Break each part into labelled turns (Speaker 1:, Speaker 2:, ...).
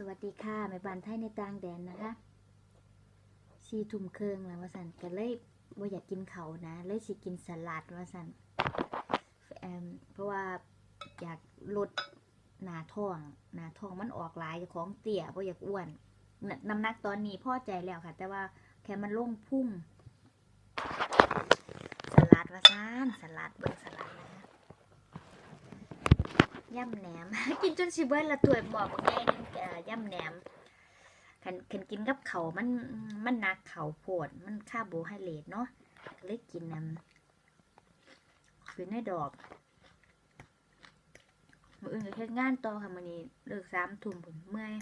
Speaker 1: สวัสดีค่ะแม่บ้านไทยในต่างแดนนะคะสี่ทุ่มเครึ่องแล้วว่าสันก็เลยว่าอยากกินเขานะ เลยสิกินสลัดว่าสันเอิ่มเพราะว่าอยากลดหนาท้องหนาท้องมันออกหลายของเตี่ยเพราะอยากอ้วนน้ำหนักตอนนี้พ่อใจแล้วค่ะ แต่ว่าแค่มันล่งพุ่ง สลัดว่าซานสลัดเบิ่งสลัดนะคะ ย่ำแหนม กินจนสิเบิดละตัวหมอกแง่นึงย่ำแหนมคันคันกินกับเขามันมันนักเขาโพดมันค่าโบไฮเดรตเนาะเลยกินน้ำคือในดอกมืออื่นก็เฮ็ดงานต่อค่ะมื้อนี้เลิกสามทุ่มผมเมื่อย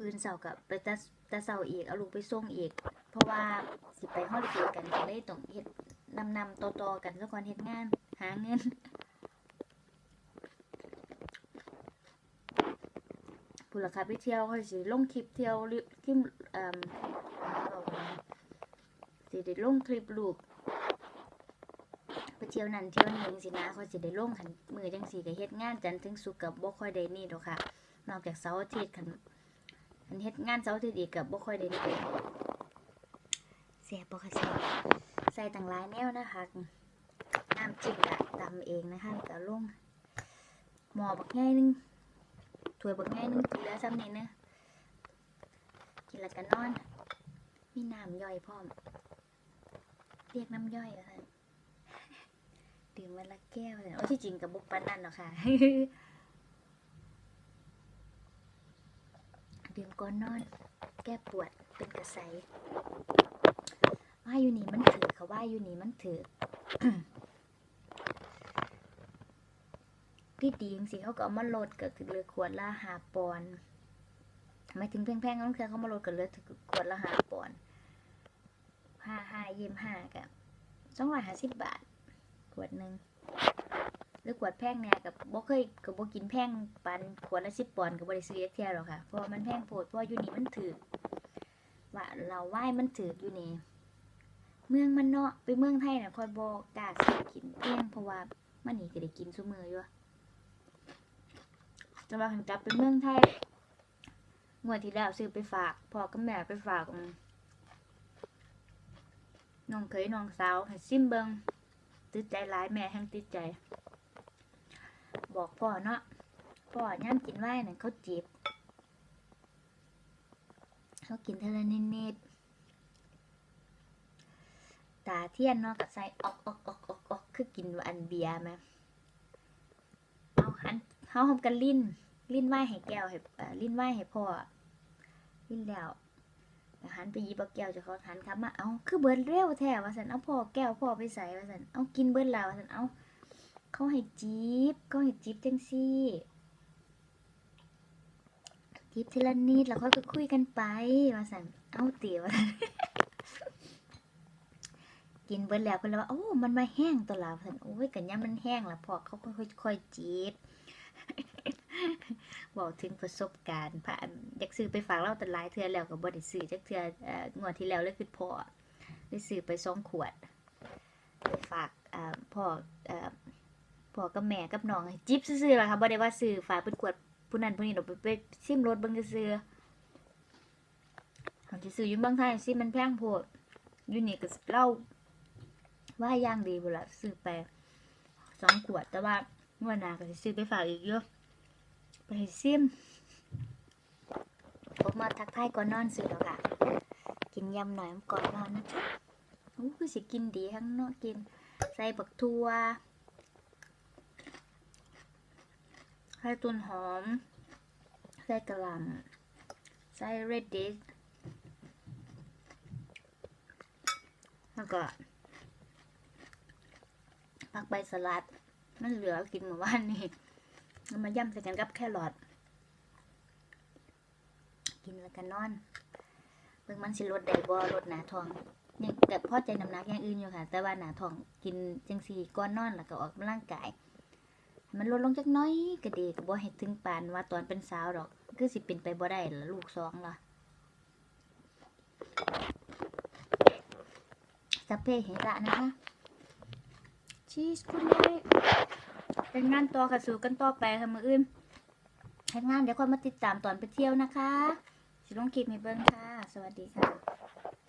Speaker 1: อื่นเสาร์กับไปตะตะเสาร์อีกเอาลูกไปส่งอีก เพราะว่าสิไปฮอลิเดย์กันก็เลยต้องเฮ็ดนำนำต่อๆกันซะก่อนเฮ็ดงาน หาเงินผู้ราคาไปเที่ยวเขาสิลงคลิปเที่ยวคลิปอ่อเอาไว้นะสิได้ลงคลิปลูกไปเที่ยวนั่นเที่ยวนี่จังซี่นะเขาสิได้ลงคันมือจังซี่ก็เฮ็ดงานจันถึงศุกร์ก็บ่ค่อยได้นี่ดอกค่ะ นอกจากเสาร์อาทิตย์คันคันเฮ็ดงานเสาร์อาทิตย์อีกก็บ่ค่อยได้นี่เสียบ่ค่ะเสียใส่ต่างหลายแนวนะคะ น้ำจิ้มก็ตำเองนะคะแล้วก็ลงหมอบักใหญ่หนึงถ้วยบักง่ายนึงกินแล้วซ้ำนี่นะกินแล้วก็นอน มีน้ำย่อยพร้อม เรียกน้ำย่อยเหรอคะดื่มวันละแก้วเลยโอ้ที่จริงกับบุกปันนั่นหรอค่ะดื่มก่อนนอน แก้ปวดเป็นกระใสว่าอยู่นี่มันถือเขาว่าอยู่นี่มันถือ ที่ดีจริงๆเขาก็เอามาลดก็คือเหลือขวดละห้าปอนหมายถึงแพงๆนั่นคือเขามาลดก็เหลือขวดละห้าปอนห้าห้าเยี่ยมห้ากับสองร้อยห้าสิบบาท ขวดหนึ่งหรือขวดแพงเนี่ยกับบ่เคยกับบ่กินแพงปันขวดละสิบปอนกับบริซื้อเทียหรอกค่ะเพราะว่ามันแพงโพดเพราะยูนี่มันถือว่าเราไหว้มันถืออยู่นี่เมืองมันเนาะไปเมืองไทยน่ะคอยบอกกาซื้อกินเพียงเพราะว่ามันนี่ก็ได้กินซุมืออยู่ จะมาขันกลับไปเมืองไทยงวดที่แล้วซื้อไปฝากพ่อกับแม่ไปฝากน้องเคยน้องสาวให้ซิมเบิงติดใจหลายแม่แห่งติดใจ บอกพ่อเนาะพ่อย่ำกินไว้น่ะเขาจีบเขากินเทาลนิดๆตาเทียนเนาะกับใส่ออกออกออกออกออกคือกินอันเบียร์ไหม เฮาทำกันลิ้น ลิ้นไหวให้แก้วให้ลิ้นไหวให้พ่อลิ้นแล้วหันไปยิบเอาแก้วจะเขาหันครับมา เอาคือเบิร์ดเร็วแท้ว่าสันเอาพ่อแก้วพ่อไปใส่ว่าสันเอากินเบิร์ดแล้วว่าสันเอาเขาให้จีบเขาให้จีบจังซี่จีบทีละนิดแล้วค่อยก็คุยกันไปว่าสันเอาเตี๋ยวกินเบิร์ดแล้วเพิ่นเลยว่าโอ้มันมาแห้งตัวละว่าสันโอ้ยกันยามันแห้งแล้วพ่อเขาค่อยๆจีบ บอกถึงประสบการณ์ผ่านอยากซื้อไปฝากเราแต่หลายเทือแล้วก็บ่ได้ซื้อจักเทืออ่องวดที่แล้วเลยคือพ่อได้ซื้อไปสองขวดไปฝากพ่อพ่อกับแม่กับน้องจิ๊บซื่อๆล่ะค่ะบ่ได้ว่าซื้อฝากเป็นขวดผู้นั้นผู้นี้ดอกไปไปซิมรถเบิ่งซื่อๆเขาสิซื้อยู่เมืองไทยซิมันแพงโพดยูนี่ก็เล้าว่าย่างดีพุ่นล่ะซื้อไปสองขวดแต่ว่างวดหน้าก็สิซื้อไปฝากอีกเยอะ ไปซิมผมมาทักทายก่อนนอนสื่อแล้วค่ะ กินยำหน่อยก่อนนอนนะจ๊ะอู้คือสิกินดีทั้งเนาะกิน ใส่บักทั่วใส่ต้นหอม ใส่กระหล่ำใส่เรดดิสแล้วก็ผักใบสลัด มันเหลือกินเมื่อวานนี้ มาย่ำใส่กันกับแครอทกินแล้วกันนอนเบิ่งมันสิลดได้บ่ลดหนาท้องยังแต่พอใจน้ำหนักอย่างอื่นอยู่ค่ะ แต่ว่าหนาท้องกินจังสี่ก่อนนอนแล้วก็ออกกำลังกาย มันลดลงจักน้อยก็ดีก็บ่ให้ถึงปานว่าตอนเป็นสาวดอก คือสิเป็นไปบ่ได้ละลูกสองล่ะสัพเพเหระนะคะชีสคุณเล่ เป็นงานต่อค่ะสู่กันต่อไปค่ะมืออื่นเฮ็ดงานเดี๋ยวค่อยมาติดตามตอนไปเที่ยวนะคะสิลงคลิปให้เบิ่งค่ะ สวัสดีค่ะ